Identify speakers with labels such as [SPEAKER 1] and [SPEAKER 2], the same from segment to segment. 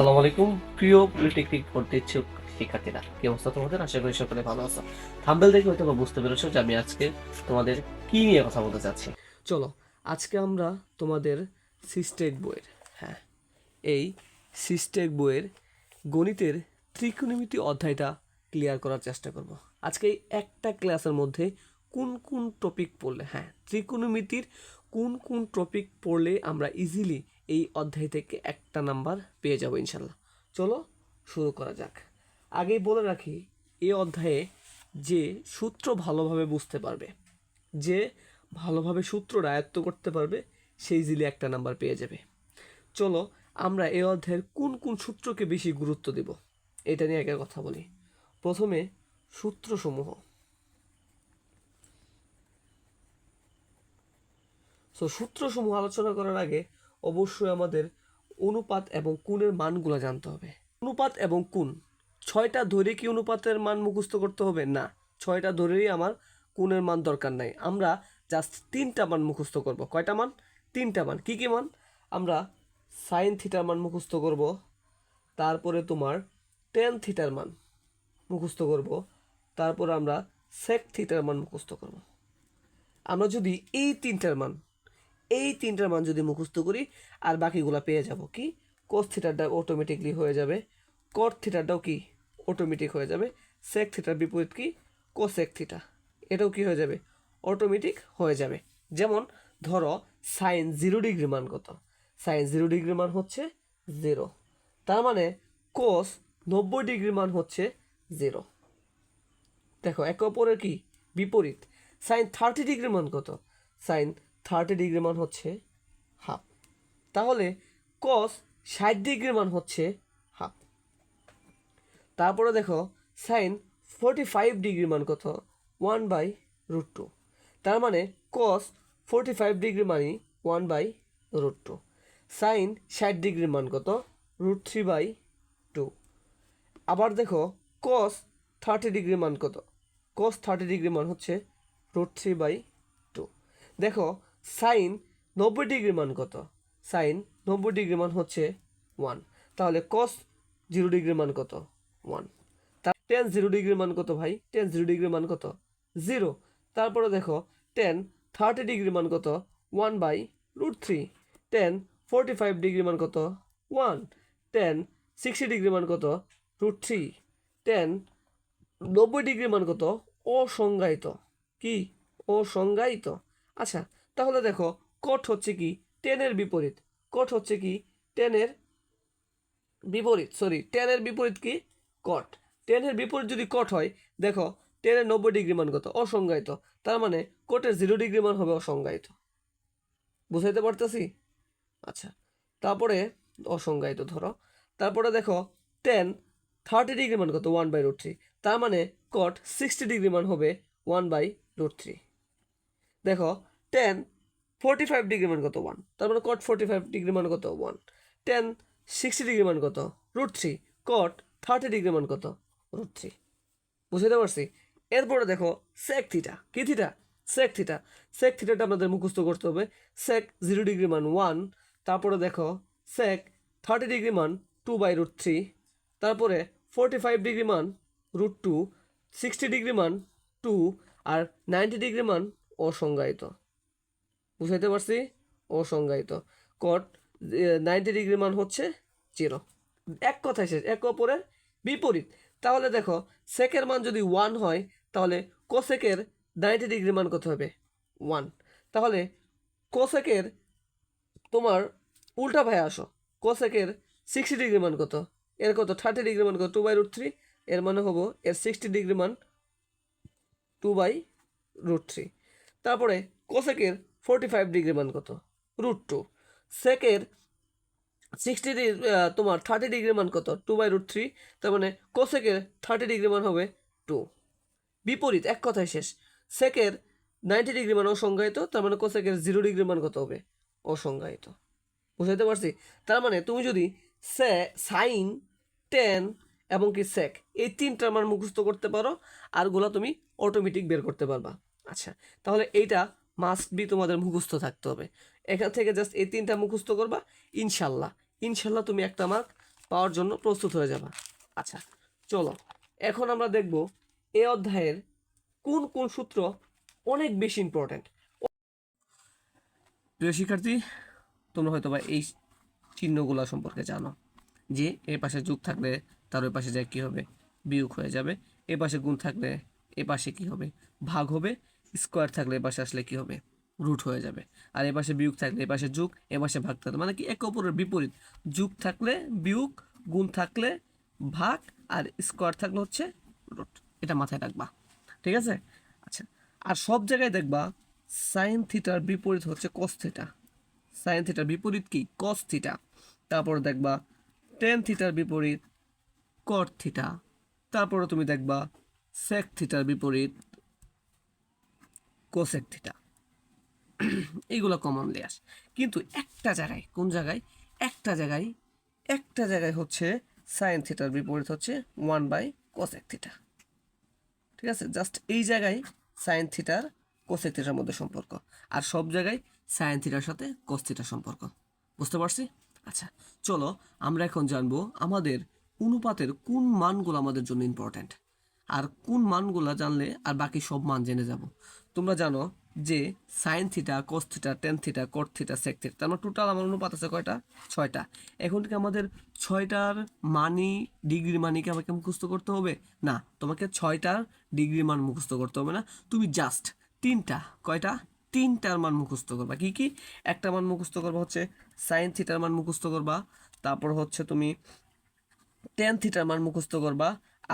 [SPEAKER 1] আসসালামু আলাইকুম। প্রিয় পলিটেকনিক পড়তে ইচ্ছুক শিক্ষার্থীরা, কি অবস্থা তোমাদের? আশা করি সকলে ভালো আছো। থাম্বেল দেখে হয়তো বুঝতে পেরেছ যে আমি আজকে তোমাদের কি নিয়ে কথা বলতে চাচ্ছি। চলো, আজকে আমরা তোমাদের সিস্টেক বইয়ের হ্যাঁ এই সিস্টেক বইয়ের গণিতের ত্রিকোণমিতি অধ্যায়টা ক্লিয়ার করার চেষ্টা করব। আজকে এই একটা ক্লাসের মধ্যে কোন কোন টপিক পড়লে হ্যাঁ ত্রিকোণমিতির কোন কোন টপিক পড়লে আমরা ইজিলি এই অধ্যায় থেকে একটা নাম্বার পেয়ে যাব ইনশাল্লাহ। চলো শুরু করা যাক। আগেই বলে রাখি এই অধ্যায়ে যে সূত্র ভালোভাবে বুঝতে পারবে, যে ভালোভাবে সূত্র আয়ত্ত করতে পারবে, সেই ইজিলি একটা নাম্বার পেয়ে যাবে। চলো আমরা এই অধ্যায়ের কোন কোন সূত্রকে বেশি গুরুত্ব দেব, এটা নিয়ে আগে কথা বলি। প্রথমে সূত্রসমূহ। সো সূত্রসমূহ আলোচনা করার আগে অবশ্যই আমাদের অনুপাত এবং কোণের মানগুলো জানতে হবে। অনুপাত এবং কোণ, ছয়টা ধরে কি অনুপাতের মান মুখস্থ করতে হবে? না, ছয়টা ধরেই আমার কোণের মান দরকার নাই। আমরা জাস্ট তিনটা মান মুখস্থ করব। কয়টা মান? তিনটা মান। কী কী মান? আমরা সাইন থিটার মান মুখস্থ করব। তারপরে তোমার টেন থিটার মান মুখস্থ করব। তারপর আমরা সেক থিটার মান মুখস্থ করব। আমরা যদি এই তিনটার মান এই তিনটার মান যদি মুখস্থ করি, আর বাকিগুলা পেয়ে যাব কি? কোস থিটারটা অটোমেটিকলি হয়ে যাবে। কট থিটারটাও কি? অটোমেটিক হয়ে যাবে। সেক থিটার বিপরীত কি? কোসেক থিটা এটাও কি হয়ে যাবে? অটোমেটিক হয়ে যাবে। যেমন, ধরো সাইন জিরো ডিগ্রি মান কত? সাইন জিরো ডিগ্রি মান হচ্ছে জিরো তার মানে কোস নব্বই ডিগ্রি মান হচ্ছে জিরো দেখো, একে অপরের কি? বিপরীত। সাইন থার্টি ডিগ্রি মান কত? সাইন থার্টি ডিগ্রি মান হচ্ছে হাফ তাহলে কস ষাট ডিগ্রি মান হচ্ছে হাফ তারপরে দেখো সাইন ফোরটি ফাইভ ডিগ্রি মান কত? ওয়ান বাই রুট টু তার মানে cos forty five degree মানই one by root two sine ষাট ডিগ্রি মান কত? রুট থ্রি বাই টু আবার দেখো কস থার্টি ডিগ্রি মান কত? কস থার্টি ডিগ্রি মান হচ্ছে রুট থ্রি বাই টু দেখো সাইন নব্বই ডিগ্রি মান কত? সাইন নব্বই ডিগ্রি মান হচ্ছে ওয়ান। তাহলে কস জিরো ডিগ্রি মান কত? ওয়ান। তা টেন জিরো ডিগ্রি মান কত ভাই? টেন জিরো ডিগ্রি মান কত? জিরো তারপরে দেখো টেন থার্টি ডিগ্রি মান কত? One by root three tan forty five degree মান কত? ওয়ান টেন সিক্সটি ডিগ্রি মান কত? রুট থ্রি টেন নব্বই ডিগ্রি মান কত? অসংজ্ঞায়িত। কি? অসংজ্ঞায়িত। আচ্ছা তাহলে দেখো কট হচ্ছে কি? টেনের বিপরীত। কট হচ্ছে কি? টেনের বিপরীত সরি টেনের বিপরীত কি? কট টেনের বিপরীত যদি কট হয়, দেখো টেনের নব্বই ডিগ্রি মান কত? অসংজ্ঞায়িত। তার মানে কোটের জিরো ডিগ্রি মান হবে অসংজ্ঞায়িত। বুঝাইতে পারতেছি? আচ্ছা তারপরে অসংজ্ঞায়িত ধরো। তারপরে দেখো টেন থার্টি ডিগ্রি মান কত? ওয়ান বাই রুট থ্রি তার মানে কট সিক্সটি ডিগ্রি মান হবে ওয়ান বাই রুট থ্রি দেখো টেন ফোরটি ফাইভ ডিগ্রি মান কত? ওয়ান তার মানে কট ফোরটি ফাইভ ডিগ্রি মান কত? ওয়ান টেন সিক্সটি ডিগ্রি মান কত? Root three cot thirty degree মান কত? রুট থ্রি বুঝতে পারছি? এরপরে দেখো সেক থিটা কি থিটা সেক থিটা সেক থিটাটা আমাদের মুখস্থ করতে হবে। সেক জিরো ডিগ্রি মান ওয়ান তারপরে দেখো সেক থার্টি ডিগ্রি মান টু বাই রুট থ্রি তারপরে ফোরটি ফাইভ ডিগ্রি মান রুট টু সিক্সটি ডিগ্রি মান টু আর নাইনটি ডিগ্রি মান অসংজ্ঞায়িত। বুঝাইতে পারছি? অসংজ্ঞায়িত। কট নাইনটি ডিগ্রি মান হচ্ছে জিরো এক কথায় শেষ, এক অপরের বিপরীত। তাহলে দেখো, সেকের মান যদি ওয়ান হয়, তাহলে কোসেকের নাইনটি ডিগ্রি মান কত হবে? ওয়ান তাহলে কোসেকের, তোমার উল্টা ভাই আসো। কোসেকের সিক্সটি ডিগ্রি মান কত? এর কত? থার্টি ডিগ্রি মান কত? টু বাই রুট থ্রি এর মানে হব, এর সিক্সটি ডিগ্রি মান টু বাই রুট থ্রি তারপরে কোসেকের ফোরটি ফাইভ ডিগ্রি মান কত রুট টু সেকের সিক্সটি তোমার থার্টি ডিগ্রি মান কত? টু বাই রুট থ্রি তার মানে কোসেকের থার্টি ডিগ্রি মান হবে টু বিপরীত, এক কথায় শেষ। সেকের নাইনটি ডিগ্রি মান অসংজ্ঞায়িত, তার মানে কোসেকের জিরো ডিগ্রি মান কত হবে? অসংজ্ঞায়িত। বুঝাইতে পারছি? তার মানে তুমি যদি সে সাইন টেন এবং কি সেক এই তিনটার মান মুখস্থ করতে পারো, আর আরগুলো তুমি অটোমেটিক বের করতে পারবা। আচ্ছা তাহলে এইটা মাস্ট বি তোমাদের মুখস্থ থাকতে হবে। এখান থেকে জাস্ট এই তিনটা মুখস্থ করবা, ইনশাল্লাহ। ইনশাল্লাহ তুমি একটা মার্ক পাওয়ার জন্য প্রস্তুত হয়ে যাবা। আচ্ছা চলো। এখন আমরা দেখব এ অধ্যায়ের কোন কোন সূত্র অনেক বেশি ইম্পর্ট্যান্ট প্রিয় শিক্ষার্থী, তোমরা হয়তো বা এই চিহ্নগুলো সম্পর্কে জানো যে এ পাশে যোগ থাকলে তার ওই পাশে যায় কী হবে? বিয়োগ হয়ে যাবে। এ পাশে গুণ থাকলে এ পাশে কী হবে? ভাগ হবে। স্কোয়ার থাকলে এ পাশে আসলে কী হবে? রুট হয়ে যাবে। আর এ পাশে বিয়োগ থাকলে এ পাশে যোগ এ পাশে ভাগ থাকলে মানে কি? একে অপরের বিপরীত। যোগ থাকলে বিয়োগ, গুণ থাকলে ভাগ, আর স্কোয়ার থাকলে হচ্ছে রুট। এটা মাথায় রাখবা। ঠিক আছে? আচ্ছা আর সব জায়গায় দেখবা সাইন থিটার বিপরীত হচ্ছে কস থিটা সাইন থিটার বিপরীত কি? কস থিটা তারপর দেখবা টেন থিটার বিপরীত কট থিটা তারপরে তুমি দেখবা সেক থিটার বিপরীত কোসেক থিটা। এইগুলো কমনলি আসে কিন্তু একটা জায়গায়, কোন জায়গায়? একটা জায়গায় একটা জায়গায় হচ্ছে সাইন থিটার বিপরীত হচ্ছে ওয়ান বাই কোসেক থিটা ঠিক আছে? জাস্ট এই জায়গায় সাইন থিটার কোসেক থিটার মধ্যে সম্পর্ক। আর সব জায়গায় সাইন থিটার সাথে কোস থিটার সম্পর্ক। বুঝতে পারছি? আচ্ছা চলো আমরা এখন জানব আমাদের অনুপাতের কোন মানগুলো আমাদের জন্য ইম্পর্ট্যান্ট আর কোন মানগুলো জানলে আর বাকি সব মান জেনে যাব। তোমরা জানো যে sine theta cos theta tan theta cot theta sec theta তার মানে টোটাল আমার অনুপাত আছে কয়টা? ছয়টা। এখন কি আমাদের ছয়টার মানি ডিগ্রি মানিকে আমাকে মুখস্থ করতে হবে? না, তোমাকে ছয়টার ডিগ্রি মান মুখস্থ করতে হবে না। তুমি জাস্ট তিনটা, কয়টা? তিনটার মান মুখস্থ করবা। কি কি? একটা মান মুখস্থ করবা হচ্ছে সাইন থিটার মান মুখস্থ করবা। তারপর হচ্ছে তুমি টেন থিটার মান মুখস্থ করবা।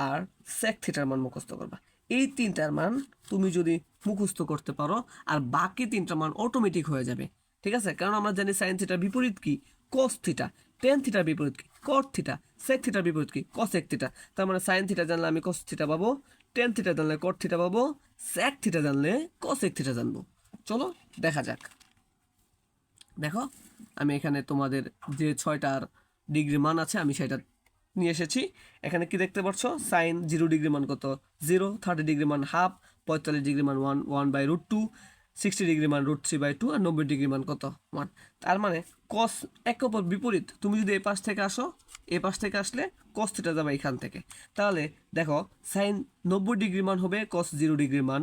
[SPEAKER 1] আর সেক থিটার মান মুখস্থ করবা। এই তিনটার মান তুমি যদি মুখস্থ করতে পারো, আর বাকি তিনটা মান অটোমেটিক হয়ে যাবে। ঠিক আছে? কারণ আমরা জানি সাইন থিটার বিপরীত কি? কস থিটা টেন থিটার বিপরীত কি? কট থিটা সেক থিটার বিপরীত কি? কসেক থিটা তার মানে সাইন থিটা জানলে আমি কস থিটা পাবো টেন থিটা জানলে কট থিটা পাবো সেক থিটা জানলে কসেক থিটা জানব। চলো, দেখা যাক। দেখো, আমি এখানে তোমাদের যে ছয়টার ডিগ্রি মান আছে, আমি সেটা নিয়ে এসেছি। এখানে কি দেখতে পাচ্ছ? সাইন জিরো ডিগ্রি মান কত? জিরো থার্টি ডিগ্রি মান হাফ পঁয়তাল্লিশ ডিগ্রি মান one one by root two sixty degree মান রুট থ্রি বাই টু আর নব্বই ডিগ্রি মান কত? ওয়ান তার মানে কস এক অপর বিপরীত। তুমি যদি এ পাশ থেকে আসো, এ পাশ থেকে আসলে কস থিটা যাবে এখান থেকে। তাহলে দেখো সাইন নব্বই ডিগ্রি মান হবে কস জিরো ডিগ্রি মান,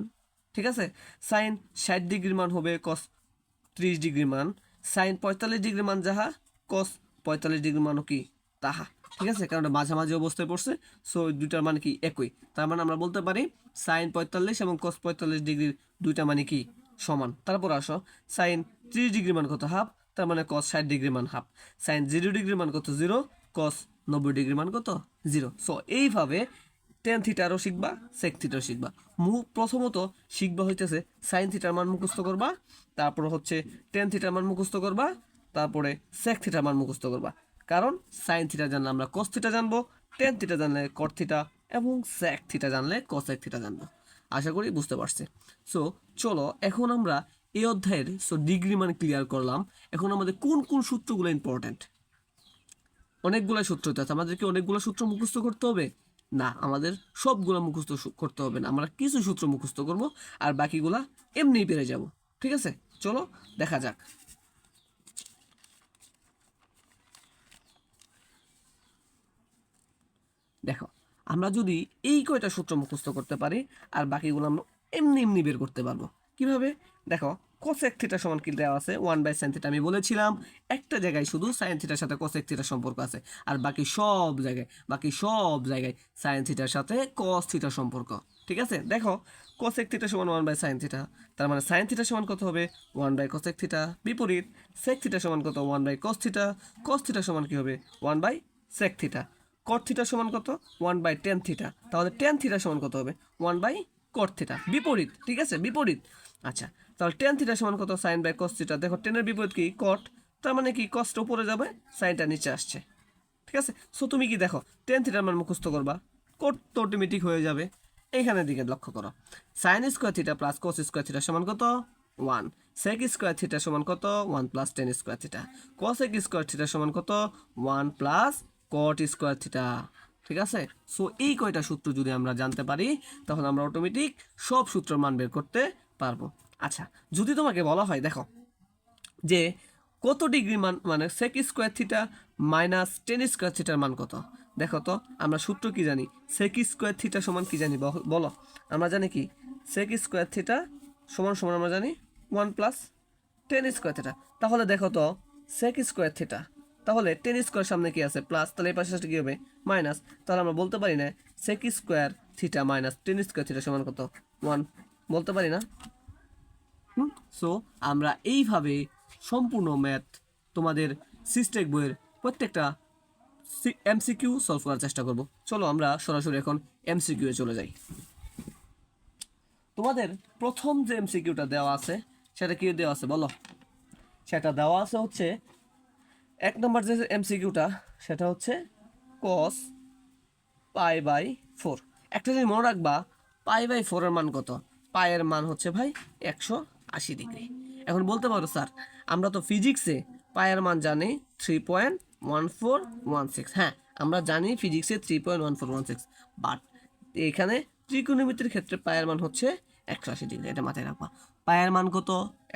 [SPEAKER 1] ঠিক আছে? সাইন ষাট ডিগ্রি মান হবে কস ত্রিশ ডিগ্রি মান সাইন পঁয়তাল্লিশ ডিগ্রি মান যাহা কস পঁয়তাল্লিশ ডিগ্রি মানও কি? তাহা। ঠিক আছে? কারণ মাঝামাঝি অবস্থায় পড়ছে সো দুইটার মানে কি একই? তার মানে আমরা বলতে পারি সাইন পঁয়তাল্লিশ এবং কস পঁয়তাল্লিশ ডিগ্রির দুইটা মানে কি সমান? তারপর আসো সাইন ত্রিশ ডিগ্রি মান কত? হাফ তার মানে কস ষাট ডিগ্রি মান হাফ সাইন জিরো ডিগ্রি মান কত? জিরো কস নব্বই ডিগ্রি মান কত? জিরো সো এইভাবে টেন থিটারও শিখবা সেক থিটারও শিখবা। মু প্রথমত শিখবা হইতেছে সাইন থিটার মান মুখস্থ করবা, তারপর হচ্ছে টেন থিটার মান মুখস্থ করবা, তারপরে সেক থিটার মান মুখস্থ করবা। কারণ সাইন থিটা জানলে আমরা কস থিটা জানব টেন থিটা জানলে কট থিটা এবং সেক থিটা জানলে কসেক থিটা জানব। আশা করি বুঝতে পারছি। সো চলো এখন আমরা এই অধ্যায়ের সো ডিগ্রি মান ক্লিয়ার করলাম। এখন আমাদের কোন কোন সূত্রগুলো ইম্পর্ট্যান্ট অনেকগুলো সূত্র আছে। আমাদেরকে অনেকগুলো সূত্র মুখস্থ করতে হবে? না, আমাদের সবগুলো মুখস্থ করতে হবে না। আমরা কিছু সূত্র মুখস্থ করব আর বাকিগুলা এমনিই পেরে যাব। ঠিক আছে? চলো, দেখা যাক। দেখো, আমরা যদি এই কয়টা সূত্র মুখস্থ করতে পারি, আর বাকিগুলো আমরা এমনি এমনি বের করতে পারব। কীভাবে? দেখো কোসেক থিটা সমান কি দেওয়া আছে? ওয়ান বাই সাইন থিটা আমি বলেছিলাম, একটা জায়গায় শুধু সাইন থিটার সাথে কোসেক থিটার সম্পর্ক আছে, আর বাকি সব জায়গায়, বাকি সব জায়গায় সাইন থিটার সাথে কস থিটার সম্পর্ক। ঠিক আছে? দেখো কোসেক থিটা সমান ওয়ান বাই সাইন থিটা তার মানে সাইন থিটা সমান কত হবে? ওয়ান বাই কোসেক থিটা বিপরীত সেক থিটা সমান কত? One by cos theta cos theta সমান কী হবে? One by sec theta cot theta সমান কত? ওয়ান বাই টেন থিটা তাহলে টেন থিটা সমান কত হবে? ওয়ান বাই কট থিটা বিপরীত, ঠিক আছে? বিপরীত। আচ্ছা তাহলে টেন থিটা সমান কত? সাইন বাই কস থিটা দেখো টেনের বিপরীত কি? কট তার মানে কি? কষ্ট উপরে যাবে সাইনটা নিচে আসছে। ঠিক আছে? সো তুমি কি দেখো? টেন থিটার মান মুখস্থ করবা। কোট তো অটোমেটিক হয়ে যাবে। এইখানের দিকে লক্ষ্য করো। Sine square theta plus cos square theta সমান কত? ওয়ান সেক স্কোয়ার থিটা সমান কত? One plus tan square theta cosec square theta সমান কত? One plus cot square theta ঠিক আছে? সো এই কয়টা সূত্র যদি আমরা জানতে পারি তখন আমরা অটোমেটিক সব সূত্রের মান বের করতে পারব। আচ্ছা যদি তোমাকে বলা হয়, দেখো, যে কত ডিগ্রি মান মানে sec square theta minus tan square থিটার মান কত? দেখো তো, আমরা সূত্র কি জানি? সেক স্কোয়ার থিটা সমান কি জানি? বলো। আমরা জানি কি? সেক স্কোয়ার থিটা সমান সমান আমরা জানি one plus tan square theta তাহলে দেখো তো সেক স্কোয়ার থিটা তাহলে টেন স্কোয়ার সামনে কি আছে? প্লাস তাহলে এই পাশে কি হবে? মাইনাস তাহলে আমরা বলতে পারি না sec square theta minus tan square theta সমান কত? ওয়ান বলতে পারি না? সো আমরা এইভাবে সম্পূর্ণ ম্যাথ তোমাদের সিস্টেক বইয়ের প্রত্যেকটা এমসিকিউ সলভ করার চেষ্টা করব। চলো আমরা সরাসরি এখন এমসিকিউ এ চলে যাই। তোমাদের প্রথম যে এমসিকিউটা দেওয়া আছে, সেটা কি দেওয়া আছে বলো? সেটা দেওয়া আছে হচ্ছে এক নম্বর যে এমসিকিউটা সেটা হচ্ছে কস পাই বাই ফোর একটা জিনিস মনে রাখবা পাই বাই ফোরের মান কত? পায়ের মান হচ্ছে ভাই একশো আশি ডিগ্রি। এখন বলতে পারো, স্যার, আমরা তো ফিজিক্সে পায়ের মান জানি three point one four one six হ্যাঁ আমরা জানি ফিজিক্সে three point one four one six but এখানে ত্রিকোণমিতির ক্ষেত্রে পায়ের মান হচ্ছে একশো আশি ডিগ্রি, এটা মাথায় রাখবা। পায়ের মান কত?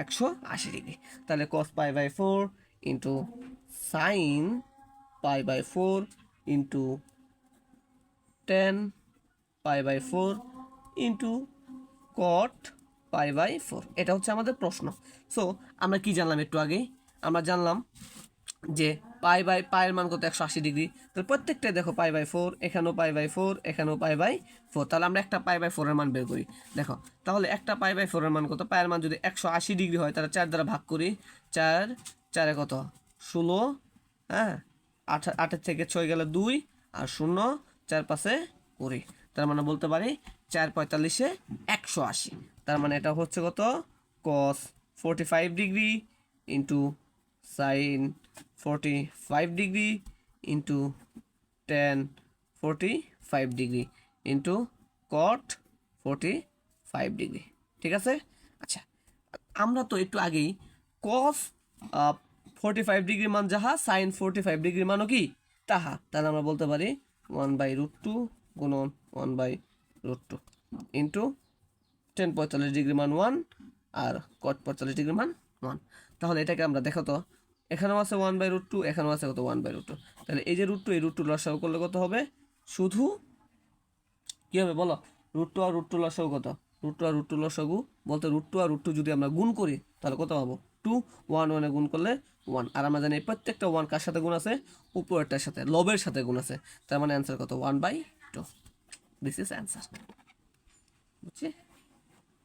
[SPEAKER 1] একশো আশি ডিগ্রি। তাহলে cos pi by four into sine pi by four into tan pi by four into cot pi by four এটা হচ্ছে আমাদের প্রশ্ন। সো আমরা কি জানলাম একটু আগেই? আমরা জানলাম যে পাই বাই পায়ের মান কত? একশো আশি ডিগ্রি তাহলে প্রত্যেকটাই দেখো পাই বাই ফোর এখানেও পাই বাই ফোর এখানেও পাই বাই ফোর তাহলে আমরা একটা পাই বাই ফোরের মান বের করি। দেখো, তাহলে একটা পাই বাই ফোরের মান কত? পায়ের মান যদি একশো আশি ডিগ্রি হয়, তাহলে চার দ্বারা ভাগ করি, চার, চারে কত? ষোলো হ্যাঁ? আট, আটের থেকে ছয় গেলে দুই আর শূন্য, চার পাশে কুড়ি। তার মানে বলতে পারি চার পঁয়তাল্লিশে একশো আশি। তার মানে এটা হচ্ছে কত? Cos forty five degree into sine forty five degree into tan forty five degree into cot forty five degree. ঠিক আছে? আচ্ছা আমরা তো একটু আগেই কস ফোরটি ফাইভ ডিগ্রি মান যাহা সাইন ফোরটি ফাইভ ডিগ্রি মানও কি? তাহা। তাহলে আমরা বলতে পারি ওয়ান বাই রুট টু গুণন one by root two into tan পঁয়তাল্লিশ ডিগ্রি মান ওয়ান আর কট পঁয়তাল্লিশ ডিগ্রি মান ওয়ান তাহলে এটাকে আমরা দেখো তো, এখানেও আছে ওয়ান বাই রুট টু এখানেও আছে কত ওয়ান বাই রুট টু তাহলে এই যে রুট টু এই রুট টু লসাগু করলে কত হবে? শুধু কী হবে বলো? রুট টু আর রুট টু লসাগু কত? রুট টু আর রুট টু লসাগু বলতে রুট টু আর রুট টু যদি আমরা গুণ করি, তাহলে কত পাবো? টু ওয়ান ওয়ানে গুণ করলে ওয়ান আর আমরা জানি প্রত্যেকটা ওয়ান কার সাথে গুণ আছে? উপরেরটার সাথে, লবের সাথে গুণ আছে। তার মানে অ্যান্সার কত? One by two this is answer বুঝছি?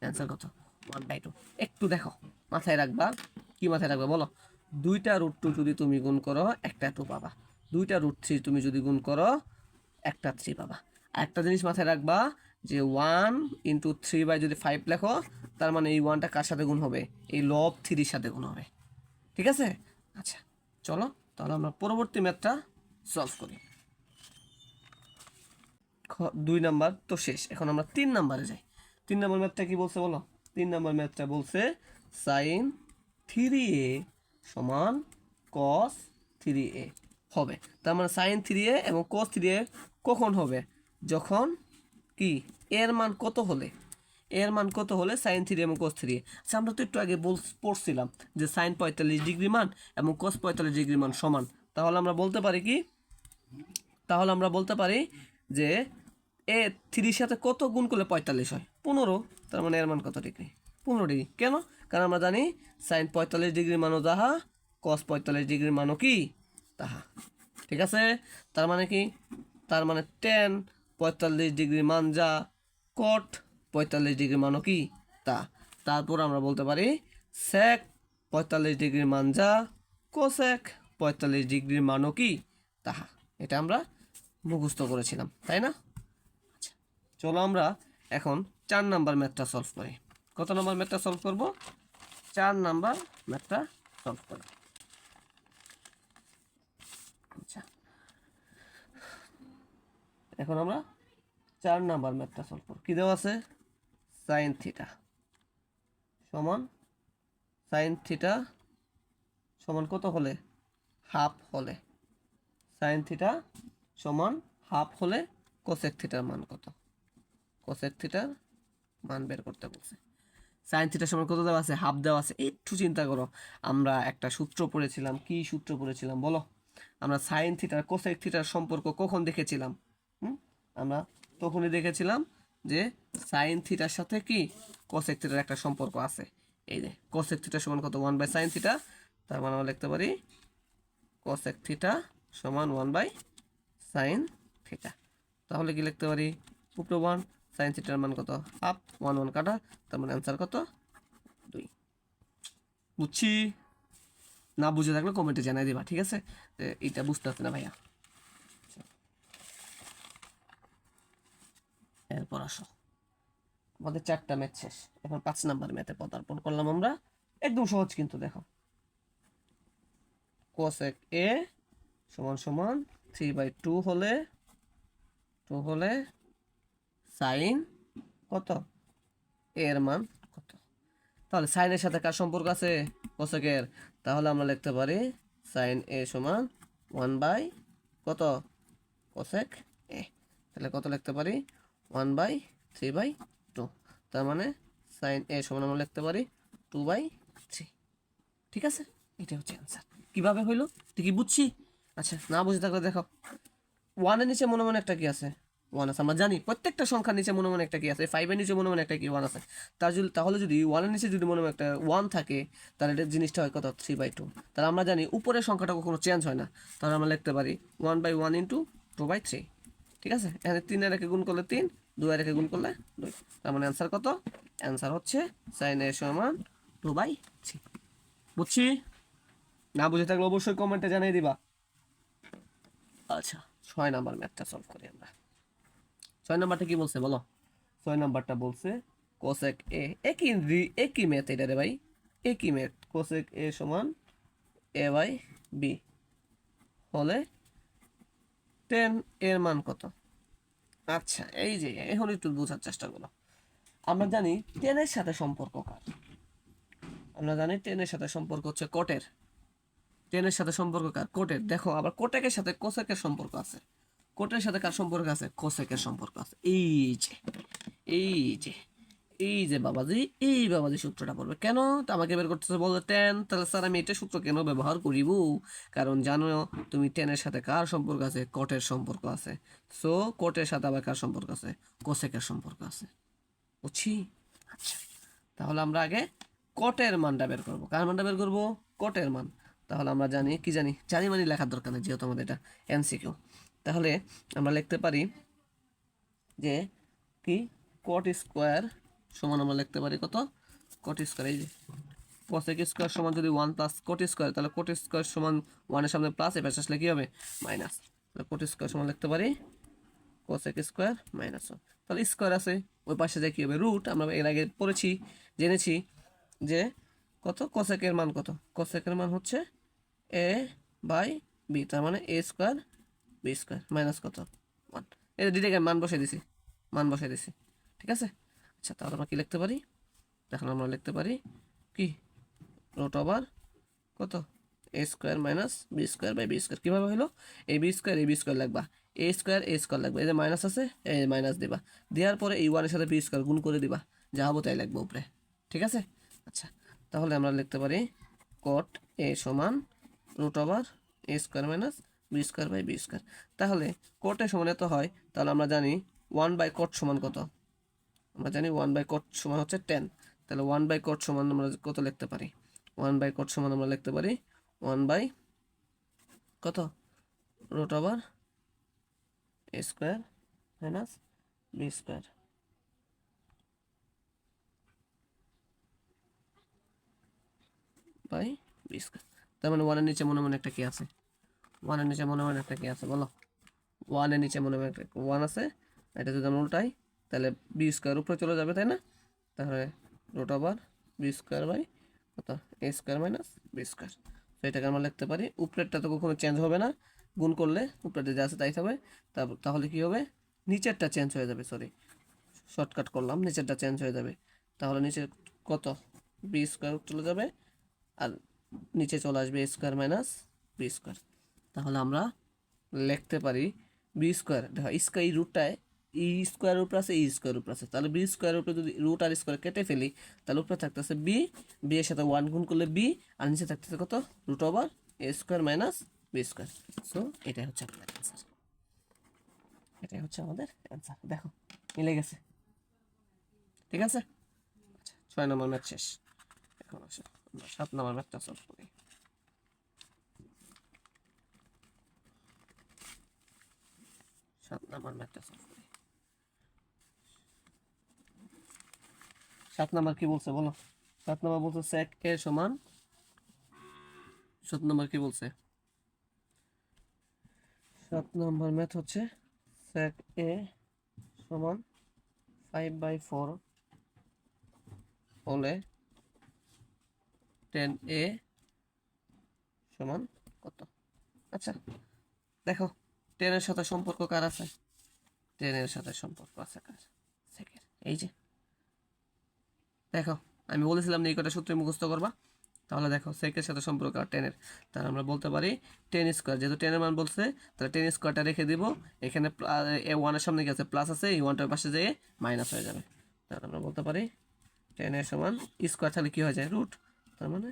[SPEAKER 1] অ্যান্সার কত? ওয়ান বাই টু একটু দেখো, মাথায় রাখবা। কি মাথায় রাখবা বলো? দুইটা রুট টু যদি তুমি গুণ করো, একটা টু পাবা। দুইটা রুট থ্রি তুমি যদি গুণ করো, একটা থ্রি পাবা। একটা জিনিস মাথায় রাখবা, যে ওয়ান ইন্টু থ্রি বাই যদি ফাইভ লেখো, তার মানে এই ওয়ানটা কার সাথে গুণ হবে? এই লব থ্রির সাথে গুণ হবে। ঠিক আছে? আচ্ছা চলো, তাহলে আমরা পরবর্তী ম্যাথটা সলভ করি। দুই নাম্বার তো শেষ, এখন আমরা তিন নাম্বারে যাই। তিন নাম্বার ম্যাথটা কি বলছে বলো? তিন নাম্বার ম্যাথটা বলছে সাইন থ্রি এ সমান কস থ্রি এ হবে। তার মানে সাইন থ্রি এ এবং কস থ্রি এ কখন হবে? যখন কি? এর মান কত হলে? এর মান কত হলে সাইন থ্রি এবং কোস থ্রি আচ্ছা আমরা তো একটু আগে বল, পড়ছিলাম যে সাইন পঁয়তাল্লিশ ডিগ্রি মান এবং কোস পঁয়তাল্লিশ ডিগ্রি মান সমান। তাহলে আমরা বলতে পারি কি? তাহলে আমরা বলতে পারি যে এ থ্রির সাথে কত গুণ করলে পঁয়তাল্লিশ হয়? পনেরো। তার মানে এর মান কত ডিগ্রি? পনেরো ডিগ্রি। কেন? কারণ আমরা জানি সাইন পঁয়তাল্লিশ ডিগ্রি মানও যাহা কস পঁয়তাল্লিশ ডিগ্রির মানও কি? তাহা। ঠিক আছে? তার মানে কি? তার মানে টেন পঁয়তাল্লিশ ডিগ্রি মান যা কট পঁয়তাল্লিশ ডিগ্রি মানও কি? তা। তারপর আমরা বলতে পারি, সেক পঁয়তাল্লিশ ডিগ্রির মান যা, কোসেক পঁয়তাল্লিশ ডিগ্রির মানও কি? তাহা এটা আমরা মুখস্থ করেছিলাম, তাই না? আচ্ছা চলো আমরা এখন চার নাম্বার ম্যাথটা সলভ করি। কত নাম্বার ম্যাথটা সলভ করব? চার নাম্বার ম্যাথটা সলভ করি। আচ্ছা এখন আমরা চার নাম্বার ম্যাথটা সলভ করব কী দেওয়া আছে? সাইন থিটা সমান সাইন থিটা সমান কত হলে? হাফ হলে। সাইন থিটা সমান হাফ হলে কোসেক থিটার মান কত? কোসেক থিটার মান বের করতে বলছে। সাইন থিটার সমান কত দেওয়া আছে? হাফ দেওয়া আছে। একটু চিন্তা করো। আমরা একটা সূত্র পড়েছিলাম। কি সূত্র পড়েছিলাম? বলো। আমরা সাইন থিটার কোসেক থিটার সম্পর্ক কখন দেখেছিলাম? হুম? আমরা তখনই দেখেছিলাম যে সাইন থিটার সাথে কি? কোসেক থিটার একটা সম্পর্ক আছে। এই যে কোসেক থিটা সমান কত? ওয়ান বাই সাইন থিটা তার মানে আমরা লিখতে পারি কোসেক থিটা সমান ওয়ান বাই সাইন থিটা তাহলে কি লিখতে পারি? উপরে ওয়ান সাইন থিটার মান কত? হাফ ওয়ান ওয়ান কাটা, তার মানে অ্যান্সার কত? দুই। বুঝছি? না বুঝে থাকলে কমেন্টে জানাই দিবা, ঠিক আছে? যে এইটা বুঝতে পারছি না ভাইয়া। এরপর আসো। আমাদের চারটা ম্যাচ শেষ। এখন পাঁচ নাম্বার ম্যাথে পদার্পণ করলাম আমরা। একদম সহজ কিন্তু দেখো। কোসেক এ সমান সমান থ্রি বাই টু হলে টু হলে সাইন কত? এর মান কত? তাহলে সাইনের সাথে কার সম্পর্ক আছে? কোসেকের তাহলে আমরা লিখতে পারি সাইন এ সমান ওয়ান বাই কত? কোসেক এ তাহলে কত লিখতে পারি? One by three by two. তার মানে সাইন এ সমান আমরা লিখতে পারি টু বাই থ্রি। ঠিক আছে? এটা হচ্ছে অ্যান্সার কীভাবে হইল? তুই কি বুঝছি? আচ্ছা না বুঝে থাকলে দেখো। ওয়ানের নিচে মনে মনে একটা কি আছে? ওয়ান আছে। আমরা জানি প্রত্যেকটা সংখ্যার নিচে মনে মনে একটা কি আছে। ফাইভের নিচে মনে মনে একটা কি ওয়ান আছে। তার যদি তাহলে যদি ওয়ানের নিচে যদি মনে মনে একটা ওয়ান থাকে, তাহলে এটা জিনিসটা হয় কত? থ্রি বাই টু তাহলে আমরা জানি উপরের সংখ্যাটা কখনো চেঞ্জ হয় না। তাহলে আমরা লিখতে পারি one by one into two by three ঠিক আছে? এখানে তিনের রেখে গুণ করলে তিন দুই রেখে গুণ করলে দুই। তার মানে অ্যান্সার কত? অ্যান্সার হচ্ছে সাইন এর সমান টু বাই থ্রি বুঝছি? না বুঝে থাকলে অবশ্যই কমেন্টে জানিয়ে দিবা। আচ্ছা ছয় নাম্বার ম্যাথটা সলভ করি আমরা। ছয় নাম্বারটা কি বলছে বলো? ছয় নাম্বারটা বলছে কোসেক এ একই একই ম্যাথ এটা রে ভাই। একই ম্যাথ কোসেক এ সমান এ বাই বি হলে টেন এর মান কত? আচ্ছা এই যে, এখন একটু বোঝার চেষ্টা করো। আমরা জানি টেনের সাথে সম্পর্ক কার? আমরা জানি টেনের সাথে সম্পর্ক হচ্ছে কোটের। টেনের সাথে সম্পর্ক কার? কোটের। দেখো, আবার কোটেকের সাথে কোসেকের সম্পর্ক আছে। কোটের সাথে কার সম্পর্ক আছে? কোসেকের সম্পর্ক আছে। এই যে এই যে। এই যে বাবাজি, এই বাবাজি সূত্রটা পড়বে কেন? তো আমাকে বের করতেছে বলতে টেন, তাহলে স্যার আমি এটা সূত্র কেন ব্যবহার করিব? কারণ জানো, তুমি টেনের সাথে কার সম্পর্ক আছে? কোটের সম্পর্ক আছে। সো কোটের সাথে আবার কার সম্পর্ক আছে? কোসেকের সম্পর্ক আছে। বুঝছি? আচ্ছা তাহলে আমরা আগে কটের মানটা বের করব। কার মানটা বের করব? কটের মান। তাহলে আমরা জানি, কি জানি? জানি মানে লেখার দরকার নেই, যেহেতু আমাদের এটা এনসিকিউ তাহলে আমরা লিখতে পারি যে কি কট স্কোয়ার সমান আমরা লিখতে পারি কত? কট স্কোয়ার এই যে। কসেক স্কোয়ার সমান যদি ওয়ান প্লাস কোট স্কোয়ার তাহলে কোট স্কোয়ার সমান ওয়ানের সামনে প্লাস এবার আসলে কী হবে? মাইনাস তাহলে কোট স্কোয়ার সমান লিখতে পারি কোসেক স্কোয়ার মাইনাস ওয়ান তাহলে স্কোয়ার আছে, ওই পাশে যায় কী হবে? রুট আমরা এর আগে পড়েছি, জেনেছি যে কত? কোসেকের মান কত? কোসেকের মান হচ্ছে এ বাই বি তার মানে A square B square minus কত? ওয়ান এটা ডিরেক্ট মান বসে দিছি, মান বসে দিছি। ঠিক আছে? আচ্ছা তাহলে আমরা কী লিখতে পারি? দেখুন আমরা লিখতে পারি কি? রুট ওভার কত? A square minus B square by B square কীভাবে হলো A B square A B square লাগবা A square A square লাগবে এই যে মাইনাস আছে, এই মাইনাস দিবা। দেওয়ার পরে এই ওয়ানের সাথে বি স্কোয়ার গুণ করে দিবা। যা হব তাই লাগবে উপরে। ঠিক আছে? আচ্ছা তাহলে আমরা লিখতে পারি কট এ সমান root over A square minus B square by B square তাহলে কট এ সমান এত হয়, তাহলে আমরা জানি ওয়ান বাই কট সমান কত? আমরা জানি ওয়ান বাই কট সমান হচ্ছে টেন তাহলে ওয়ান বাই কট সমান আমরা কত লিখতে পারি? ওয়ান বাই কট সমান আমরা লিখতে পারি ওয়ান বাই কত? Root over A square minus B square by B square তার মানে ওয়ানের নিচে মনে মনে একটা কি আছে। ওয়ানের নিচে মনে মনে একটা কি আছে, বলো। ওয়ানের নিচে মনে মনে একটা ওয়ান আছে, এটা যদি আমরা উল্টাই তাহলে বি স্কোয়ার উপরে চলে যাবে, তাই না? তাহলে root over B square by কত? A square minus B square তো এটাকে আমরা লিখতে পারি, উপরেরটা তো কখনো চেঞ্জ হবে না। গুণ করলে উপরেরটা যা আছে, তাই হবে তাহলে কি হবে? নিচেরটা চেঞ্জ হয়ে যাবে সরি শর্টকাট করলাম, নিচেরটা চেঞ্জ হয়ে যাবে। তাহলে নিচে কত? বি স্কোয়ার চলে যাবে, আর নিচে চলে আসবে A square minus B square তাহলে আমরা লিখতে পারি বি স্কোয়ার দেখো স্কোয়ার এই রুটটায় ই স্কোয়ার উপরে আছে, ই স্কোয়ার উপরে আছে। তাহলে বি স্কোয়ার উপরে যদি রুট আর স্কোয়ার কেটে ফেলি, তাহলে উপরে থাকতেছে বি বি এর সাথে ওয়ান গুণ করলে বি, আর নিচে থাকতেছে কত? Root over A square minus B square so এটাই হচ্ছে আমাদের এটাই হচ্ছে আমাদের অ্যান্সার দেখো, মিলে গেছে। ঠিক আছে? আচ্ছা ছয় নম্বর ম্যাথ শেষ। এখন সাত নম্বর ম্যাথটা সলভ করি। সাত নম্বর ম্যাথটা সলভ করি। সাত নাম্বার কি বলছে, বলো। সাত নাম্বার বলছে sec a সমান, সাত নম্বর কি বলছে? সাত নম্বর ম্যাথ হচ্ছে sec a সমান ফাইভ বাই ফোর হলে টেন এ সমান কত? আচ্ছা দেখো টেনের সাথে সম্পর্ক কার আছে? টেনের সাথে সম্পর্ক আছে কার? সেকের এই যে। দেখো, আমি বলেছিলাম এই কটা সূত্রে মুখস্থ করবা। তাহলে দেখো, সেকের সাথে সম্পর্ক আর টেনের তাহলে আমরা বলতে পারি টেন স্কোয়ার যেহেতু টেনের মান বলছে, তাহলে টেন স্কোয়ারটা রেখে দিব। এখানে এ ওয়ানের সামনে গেছে প্লাস আছে, এই ওয়ানটার পাশে যেয়ে মাইনাস হয়ে যাবে। তাহলে আমরা বলতে পারি টেনের সমান স্কোয়ার তাহলে কি হয়ে যায়? রুট তার মানে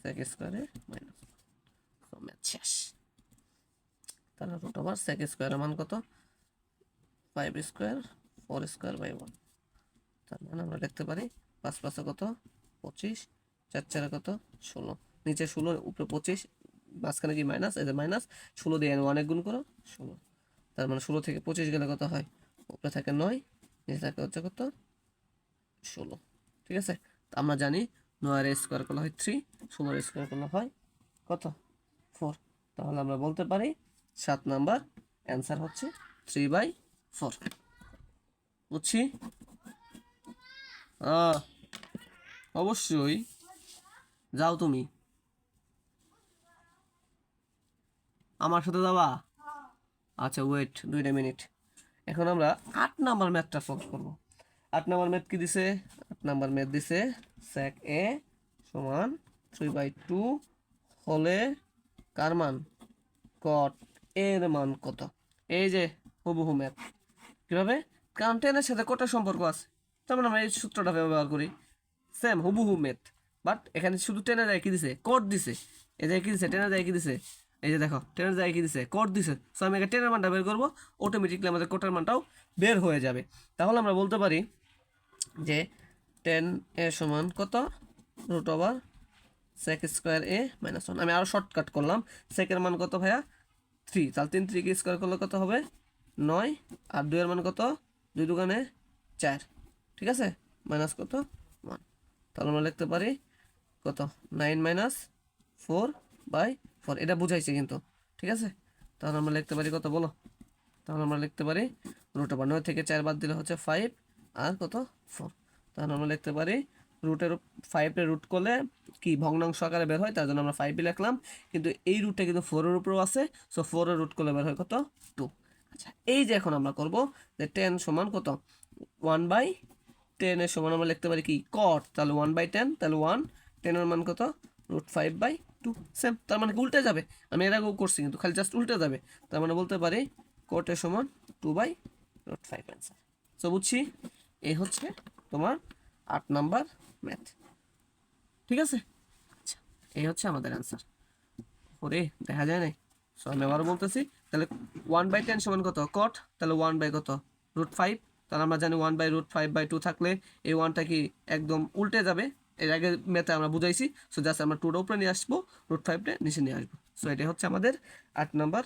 [SPEAKER 1] সেক স্কোয়ারে মাইনাস শেষ। তাহলে রুট ওভার সেক স্কোয়ারের মান কত? Five square four square by one তার মানে আমরা লিখতে পারি পাঁচ পাঁচে কত? পঁচিশ। চার চারে কত? ষোলো। নিচে ষোলো, উপরে পঁচিশ, মাঝখানে কি মাইনাস এই যে মাইনাস ষোলো দিয়ে অনেক গুণ করো, ষোলো। তার মানে ষোলো থেকে পঁচিশ গেলে কত হয়? উপরে থাকে নয়, নিচে থাকে হচ্ছে কত? ষোলো। ঠিক আছে? আমরা জানি নয়ের স্কোয়ার করলে হয় থ্রি ষোলোর স্কোয়ার করলে হয় কত? ফোর তাহলে আমরা বলতে পারি সাত নাম্বার অ্যান্সার হচ্ছে থ্রি বাই ফোর বুঝছি? অবশ্যই। যাও তুমি। আমার সাথে যাবা? আচ্ছা ওয়েট দুইটা মিনিট এখন আমরা আট নাম্বার ম্যাথটা সলভ করব। আট নাম্বার ম্যাথ কি দিছে? আট নাম্বার ম্যাথ দিছে স্যাক এ সমান থ্রি বাই টু হলে কার মান? কট এর মান কত? এই যে হুবহু ম্যাথ কীভাবে? কারণ টেনের সাথে কটা সম্পর্ক আছে? তার মানে আমরা এই সূত্রটা ব্যবহার করি। সেম হুবহু মেথ বাট এখানে শুধু টেনের যায় কি দিছে? কোড দিছে। এই যে কি দিছে? টেনের যায় কি দিছে? এই যে দেখো টেনের যায় কি দিছে? কোড দিছে। সো আমি এখানে টেনের মানটা বের করব। অটোমেটিকলি আমাদের কোটার মানটাও বের হয়ে যাবে। তাহলে আমরা বলতে পারি যে টেন এ সমান কত? Root over sec square A minus one আমি আরও শর্টকাট করলাম। সেকের মান কত ভাইয়া? থ্রি তাহলে তিন থ্রিকে স্কোয়ার করলে কত হবে? নয়। আর দুইয়ের মান কত? দুই দোকানে চার। ঠিক আছে? মাইনাস কত? ওয়ান। তাহলে আমরা লিখতে পারি কত? Nine minus four by four. এটা বুঝাইছে কিন্তু। ঠিক আছে? তাহলে আমরা লিখতে পারি কত বলো? তাহলে আমরা লিখতে পারি রুট ওভার নয় থেকে চার বাদ দিলে হচ্ছে ফাইভ আর কত? ফোর তাহলে আমরা লিখতে পারি রুটের ফাইভে রুট করলে কি ভগ্নাংশ আকারে বের হয়? তার জন্য আমরা ফাইভই লিখলাম। কিন্তু এই রুটটা কিন্তু ফোরের উপরেও আছে। সো ফোরের রুট করলে বের হয় কত? টু আচ্ছা এই যে এখন আমরা করব যে টেন সমান কত? ওয়ান বাই টেনের সমান আমরা লিখতে পারি কি? কট তাহলে ওয়ান বাই টেন তাহলে ওয়ান টেনের মান কত? Root five by two same তার মানে উল্টে যাবে? আমি এর আগেও করছি, কিন্তু খালি জাস্ট উল্টে যাবে। তার মানে বলতে পারি কোটের সমান two by root five answer so বুঝছি? এই হচ্ছে তোমার আট নাম্বার ম্যাথ ঠিক আছে? আচ্ছা এই হচ্ছে আমাদের অ্যান্সার ওরে, দেখা যায় না সো আমি আবারও বলতেছি, তাহলে ওয়ান বাই টেন সমান কত? কট তাহলে ওয়ান বাই কত? রুট ফাইভ তাহলে আমরা জানি one by root five by two থাকলে এই ওয়ানটা কি একদম উল্টে যাবে? এর আগে মেথে আমরা বুঝাইছি। সো জাস্ট আমরা টুটা উপরে নিয়ে আসব রুট ফাইভটা নিচে নিয়ে আসব। সো এটাই হচ্ছে আমাদের আট নাম্বার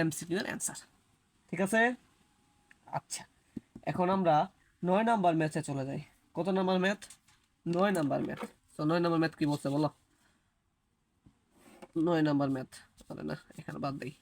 [SPEAKER 1] এমসিকিউ এর অ্যান্সার ঠিক আছে? আচ্ছা এখন আমরা নয় নাম্বার ম্যাথে চলে যাই। কত নাম্বার ম্যাথ নয় নাম্বার ম্যাথ তো নয় নাম্বার ম্যাথ কি বলছে বলো? নয় নাম্বার ম্যাথ তাহলে না, এখানে বাদ দেই।